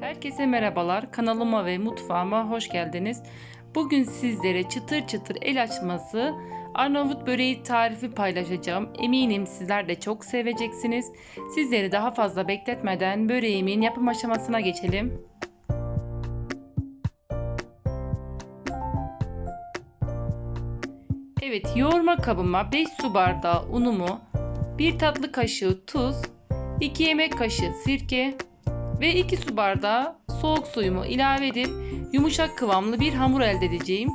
Herkese merhabalar. Kanalıma ve mutfağıma hoş geldiniz. Bugün sizlere çıtır çıtır el açması Arnavut böreği tarifi paylaşacağım. Eminim sizler de çok seveceksiniz. Sizleri daha fazla bekletmeden böreğimin yapım aşamasına geçelim. Evet, yoğurma kabıma 5 su bardağı unumu, 1 tatlı kaşığı tuz, 2 yemek kaşığı sirke ve 2 su bardağı soğuk suyumu ilave edip yumuşak kıvamlı bir hamur elde edeceğim.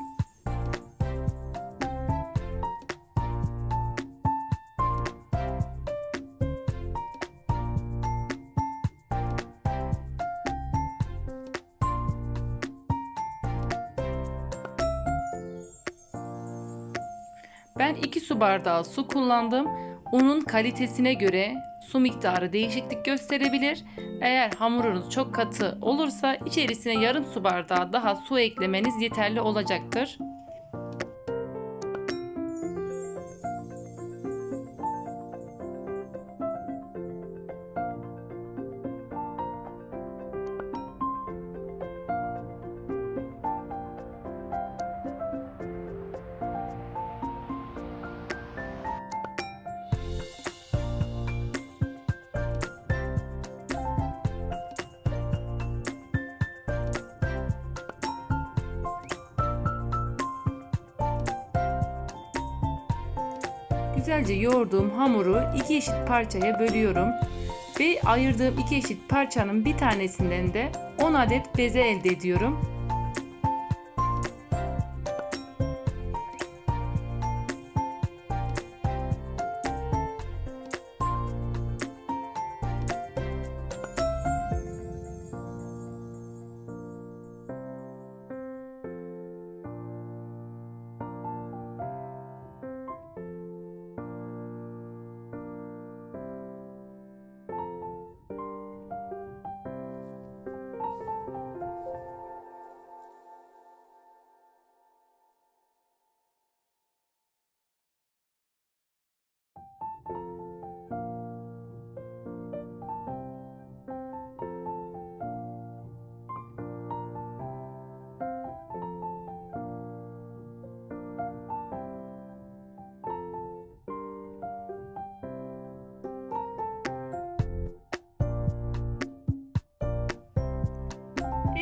Ben 2 su bardağı su kullandım. Unun kalitesine göre su miktarı değişiklik gösterebilir. Eğer hamurunuz çok katı olursa içerisine yarım su bardağı daha su eklemeniz yeterli olacaktır. Güzelce yoğurduğum hamuru iki eşit parçaya bölüyorum ve ayırdığım iki eşit parçanın bir tanesinden de 10 adet beze elde ediyorum.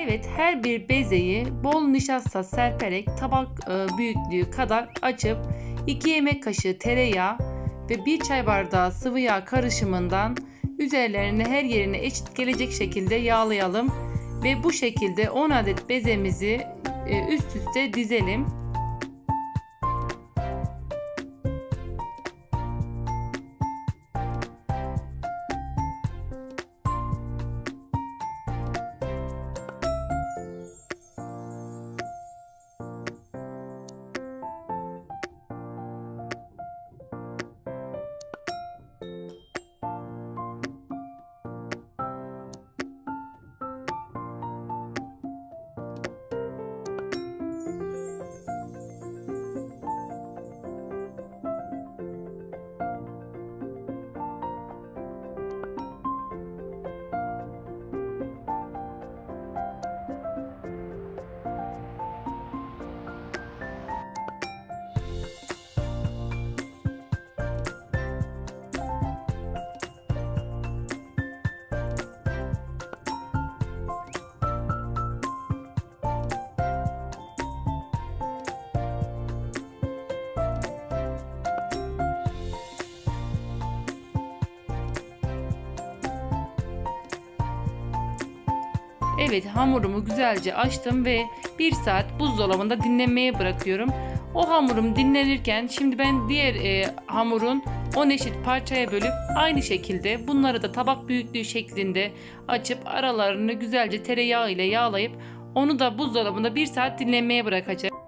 Evet her bir bezeyi bol nişasta serperek tabak e, büyüklüğü kadar açıp 2 yemek kaşığı tereyağı ve 1 çay bardağı sıvı yağ karışımından üzerlerine her yerine eşit gelecek şekilde yağlayalım ve bu şekilde 10 adet bezemizi e, üst üste dizelim. Evet hamurumu güzelce açtım ve 1 saat buzdolabında dinlenmeye bırakıyorum. O hamurum dinlenirken şimdi ben diğer e, hamurun 10 eşit parçaya bölüp aynı şekilde bunları da tabak büyüklüğü şeklinde açıp aralarını güzelce tereyağı ile yağlayıp onu da buzdolabında 1 saat dinlenmeye bırakacağım.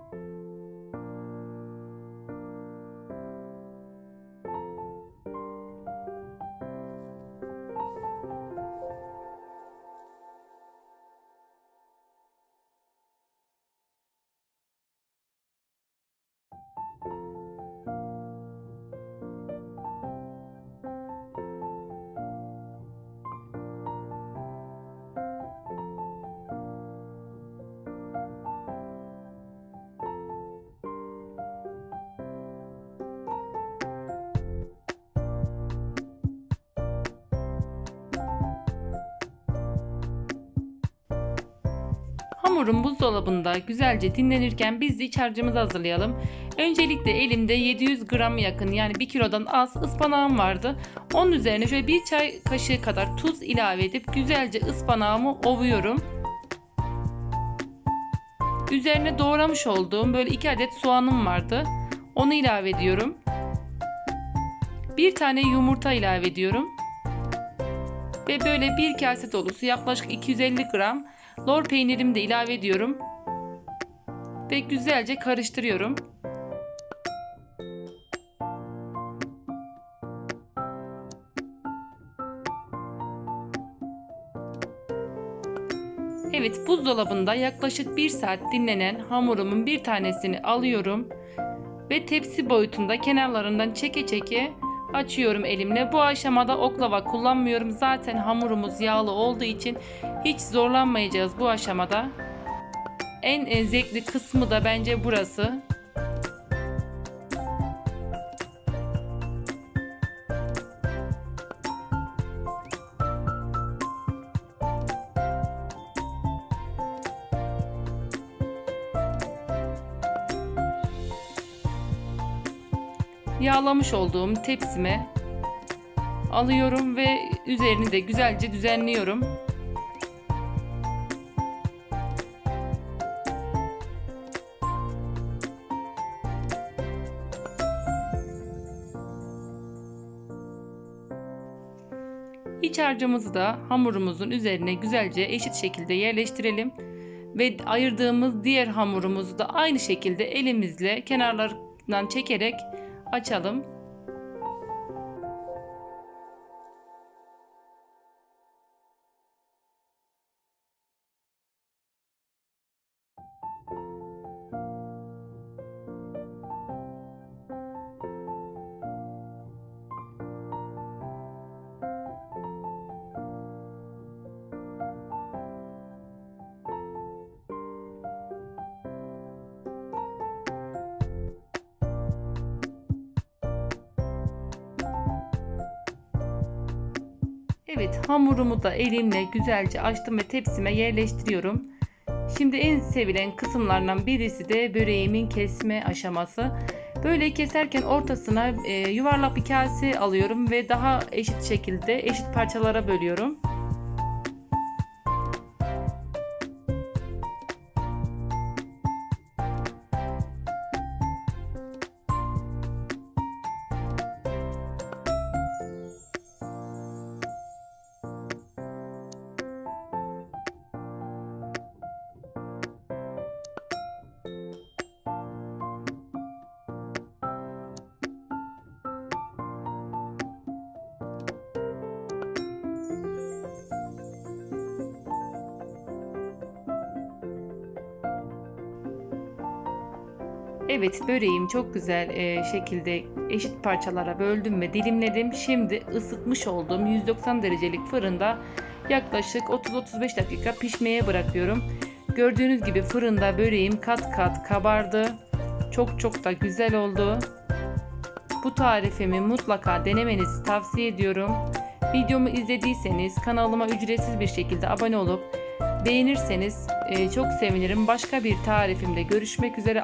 Hamurum buzdolabında güzelce dinlenirken biz de iç harcımızı hazırlayalım. Öncelikle elimde 700 gram yakın yani 1 kilodan az ıspanağım vardı. Onun üzerine şöyle bir çay kaşığı kadar tuz ilave edip güzelce ıspanağımı ovuyorum. Üzerine doğramış olduğum böyle 2 adet soğanım vardı. Onu ilave ediyorum. Bir tane yumurta ilave ediyorum. Ve böyle bir kase dolusu yaklaşık 250 gram lor peynirimi de ilave ediyorum. Ve güzelce karıştırıyorum. Evet buzdolabında yaklaşık 1 saat dinlenen hamurumun bir tanesini alıyorum ve tepsi boyutunda kenarlarından çeke çeke açıyorum elimle. Bu aşamada oklava kullanmıyorum. Zaten hamurumuz yağlı olduğu için hiç zorlanmayacağız bu aşamada. En e, zevkli kısmı da bence burası. Yağlamış olduğum tepsime alıyorum ve üzerini de güzelce düzenliyorum. İç harcımızı da hamurumuzun üzerine güzelce eşit şekilde yerleştirelim. Ve ayırdığımız diğer hamurumuzu da aynı şekilde elimizle kenarlarından çekerek açalım. Evet hamurumu da elimle güzelce açtım ve tepsime yerleştiriyorum. Şimdi en sevilen kısımlardan birisi de böreğimin kesme aşaması. Böyle keserken ortasına e, yuvarlak bir kase alıyorum ve daha eşit şekilde eşit parçalara bölüyorum. Evet böreğim çok güzel e, şekilde eşit parçalara böldüm ve dilimledim. Şimdi ısıtmış olduğum 190 derecelik fırında yaklaşık 30-35 dakika pişmeye bırakıyorum. Gördüğünüz gibi fırında böreğim kat kat kabardı. Çok çok da güzel oldu. Bu tarifimi mutlaka denemenizi tavsiye ediyorum. Videomu izlediyseniz kanalıma ücretsiz bir şekilde abone olup beğenirseniz e, çok sevinirim. Başka bir tarifimde görüşmek üzere.